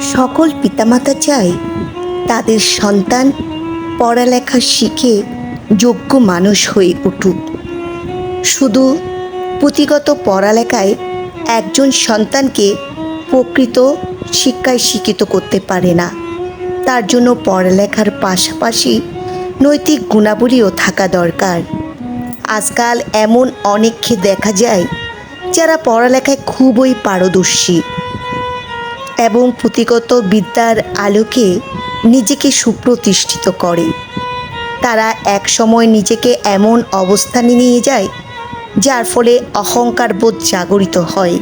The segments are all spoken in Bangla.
সকল পিতামাতা চায় তাদের সন্তান পড়ালেখা শিখে যোগ্য মানুষ হয়ে উঠুক। শুধু পুঁথিগত পড়ালেখায় একজন সন্তানকে প্রকৃত শিক্ষায় শিক্ষিত করতে পারে না। তার জন্য পড়ালেখার পাশাপাশি নৈতিক গুণাবলীও থাকা দরকার। আজকাল এমন অনেককে দেখা যায় যারা পড়ালেখায় খুবই পারদর্শী। এবং পুঁথিগত বিদ্যার আলোকে নিজেকে সুপ্রতিষ্ঠিত করে। তারা এক সময় নিজেকে এমন অবস্থানে নিয়ে যায়, যার ফলে অহংকার বোধ জাগরিত হয়।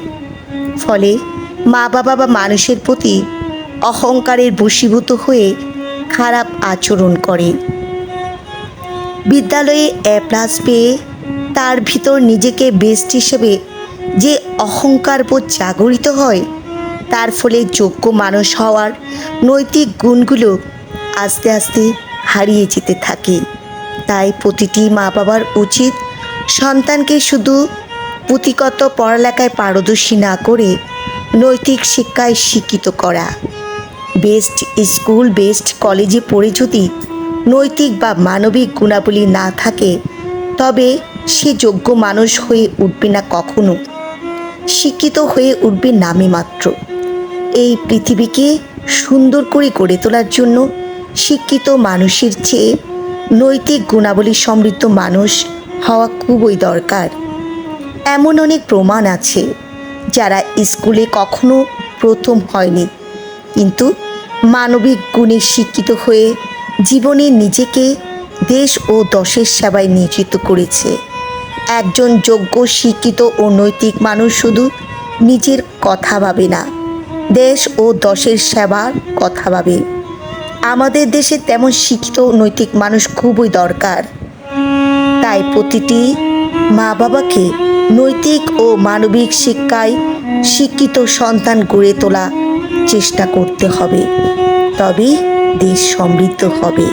ফলে মা বাবা বা মানুষের প্রতি অহংকারের বশীভূত হয়ে খারাপ আচরণ করে। বিদ্যালয়ে এ প্লাস পেয়ে তার ভিতর নিজেকে বেস্ট হিসেবে যে অহংকার বোধ জাগরিত হয় তার ফলে যোগ্য মানুষ হওয়ার নৈতিক গুণগুলো আস্তে আস্তে হারিয়ে যেতে থাকে। তাই প্রতিটি মা বাবার উচিত সন্তানকে শুধু পুঁথিগত পড়ালেখায় পারদর্শী না করে নৈতিক শিক্ষায় শিক্ষিত করা। বেস্ট স্কুল, বেস্ট কলেজে পড়ে যদি নৈতিক বা মানবিক গুণাবলী না থাকে, তবে সে যোগ্য মানুষ হয়ে উঠবে না কখনো। শিক্ষিত হয়ে উঠবে নামে মাত্র। এই পৃথিবীকে সুন্দর করে গড়ে তোলার জন্য শিক্ষিত মানুষের চেয়ে নৈতিক গুণাবলী সমৃদ্ধ মানুষ হওয়া খুবই দরকার। এমন অনেক প্রমাণ আছে যারা স্কুলে কখনো প্রথম হয়নি। কিন্তু মানবিক গুণে শিক্ষিত হয়ে জীবনে নিজেকে দেশ ও দশের সেবায় নিয়োজিত করেছে। একজন যোগ্য, শিক্ষিত ও নৈতিক মানুষ শুধু নিজের কথা ভাবে না দেশ ও দশের সেবার কথা ভাবে। আমাদের দেশে তেমন শিক্ষিত নৈতিক মানুষ খুবই দরকার। তাই প্রতিটি মা বাবাকে নৈতিক ও মানবিক শিক্ষায় শিক্ষিত সন্তান গড়ে তোলা চেষ্টা করতে হবে। তবে দেশ সমৃদ্ধ হবে।